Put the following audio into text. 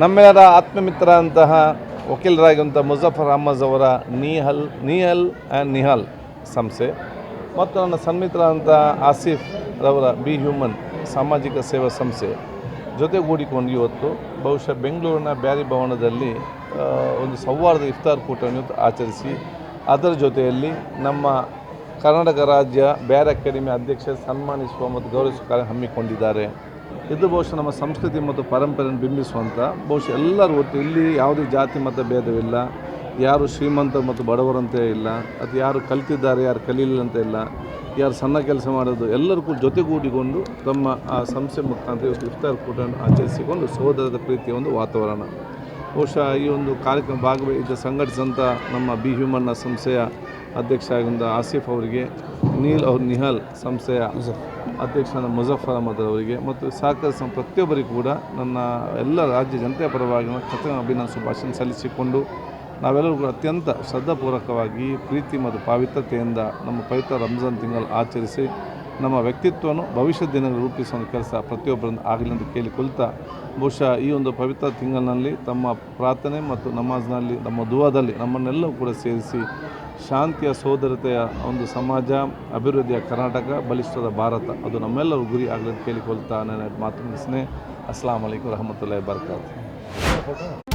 ನಮ್ಮೆಲ್ಲರ ಆತ್ಮಮಿತ್ರ ಅಂತಹ ವಕೀಲರಾಗಿರುವಂಥ ಮುಜಫರ್ ಅಹಮ್ಮದ್ ಅವರ ನೀಹಲ್ ನೀಹಲ್ ಆ್ಯಂಡ್ ನಿಹಾಲ್ ಸಂಸ್ಥೆ ಮತ್ತು ನನ್ನ ಸನ್ಮಿತ್ರ ಆಸಿಫ್ ರವರ ಬಿ ಹ್ಯೂಮನ್ ಸಾಮಾಜಿಕ ಸೇವಾ ಸಂಸ್ಥೆ ಜೊತೆಗೂಡಿಕೊಂಡು ಇವತ್ತು ಬಹುಶಃ ಬೆಂಗಳೂರಿನ ಬ್ಯಾರಿ ಭವನದಲ್ಲಿ ಒಂದು ಸೌಹಾರ್ದ ಇಫ್ತಾರ್ ಕೂಟವನ್ನು ಆಚರಿಸಿ ಅದರ ಜೊತೆಯಲ್ಲಿ ನಮ್ಮ ಕರ್ನಾಟಕ ರಾಜ್ಯ ಬ್ಯಾರ್ ಅಕಾಡೆಮಿ ಅಧ್ಯಕ್ಷ ಸನ್ಮಾನಿಸುವ ಮತ್ತು ಗೌರವಿಸುವ ಕಾರ್ಯ ಹಮ್ಮಿಕೊಂಡಿದ್ದಾರೆ. ಇದು ಬಹುಶಃ ನಮ್ಮ ಸಂಸ್ಕೃತಿ ಮತ್ತು ಪರಂಪರೆಯನ್ನು ಬಿಂಬಿಸುವಂಥ, ಬಹುಶಃ ಎಲ್ಲರೂ ಒಟ್ಟು ಇಲ್ಲಿ ಯಾವುದೇ ಜಾತಿ ಮತ ಭೇದವಿಲ್ಲ, ಯಾರು ಶ್ರೀಮಂತ ಮತ್ತು ಬಡವರಂತೆ ಇಲ್ಲ ಅದು ಯಾರು ಕಲ್ತಿದ್ದಾರೆ, ಯಾರು ಕಲೀಲಿಲ್ಲ ಅಂತ ಇಲ್ಲ, ಯಾರು ಸಣ್ಣ ಕೆಲಸ ಮಾಡೋದು, ಎಲ್ಲರೂ ಕೂಡ ಜೊತೆಗೂಡಿಕೊಂಡು ತಮ್ಮ, ಆ, ಸಂಸ್ಥೆ ಮುಖಾಂತರ ಇವತ್ತು ಇಫ್ತಾರ್ ಕೂಡ ಆಚರಿಸಿಕೊಂಡು ಸಹೋದರದ ಪ್ರೀತಿಯ ಒಂದು ವಾತಾವರಣ. ಬಹುಶಃ ಈ ಒಂದು ಕಾರ್ಯಕ್ರಮ ಭಾಗವಹಿಸಿದ ಸಂಘಟಿಸಿದಂಥ ನಮ್ಮ ಬಿ ಹ್ಯೂಮನ್ನ ಸಂಸ್ಥೆಯ ಅಧ್ಯಕ್ಷ ಆಗಿದ್ದ ಆಸಿಫ್ ಅವರಿಗೆ ನೀಲ್ ಅವ್ರ ನಿಹಾಲ್ ಸಂಸ್ಥೆಯ ಅಧ್ಯಕ್ಷನ ಮುಜಫರ್ ಅಹಮದ್ ಅವರಿಗೆ ಮತ್ತು ಸಹಕರಿಸಿದ ಪ್ರತಿಯೊಬ್ಬರಿಗೂ ಕೂಡ ನನ್ನ ಎಲ್ಲ ರಾಜ್ಯ ಜನತೆಯ ಪರವಾಗಿ ಕೃತಜ್ಞ ಅಭಿನಂದ ಶುಭಾಶಯ ಸಲ್ಲಿಸಿಕೊಂಡು ನಾವೆಲ್ಲರೂ ಕೂಡ ಅತ್ಯಂತ ಶ್ರದ್ಧಾಪೂರ್ವಕವಾಗಿ ಪ್ರೀತಿ ಮತ್ತು ಪಾವಿತ್ರತೆಯಿಂದ ನಮ್ಮ ಪವಿತ್ರ ರಂಜಾನ್ ತಿಂಗಳು ಆಚರಿಸಿ ನಮ್ಮ ವ್ಯಕ್ತಿತ್ವವನ್ನು ಭವಿಷ್ಯದ ದಿನಗಳು ರೂಪಿಸುವ ಕೆಲಸ ಪ್ರತಿಯೊಬ್ಬರಿಂದ ಆಗಲಿ ಅಂತ ಕೇಳಿಕೊಳ್ತಾ ಬಹುಶಃ ಈ ಒಂದು ಪವಿತ್ರ ತಿಂಗಳಿನಲ್ಲಿ ತಮ್ಮ ಪ್ರಾರ್ಥನೆ ಮತ್ತು ನಮಾಜ್ನಲ್ಲಿ, ನಮ್ಮ ದುವಾದಲ್ಲಿ ನಮ್ಮನ್ನೆಲ್ಲವೂ ಕೂಡ ಸೇರಿಸಿ ಶಾಂತಿಯ ಸೋದರತೆಯ ಒಂದು ಸಮಾಜ, ಅಭಿವೃದ್ಧಿಯ ಕರ್ನಾಟಕ, ಬಲಿಷ್ಠದ ಭಾರತ, ಅದು ನಮ್ಮೆಲ್ಲರ ಗುರಿ ಆಗಲಿ ಕೇಳಿಕೊಳ್ತಾ ನನ್ನ ಮಾತು ಮುಗಿಸ್ನೆ ಅಸ್ಲಾಂ ವಲೈಕುಮ್ ರಹಮತುಲ್ಲಾಹಿ ಬರ್ಕಾತು.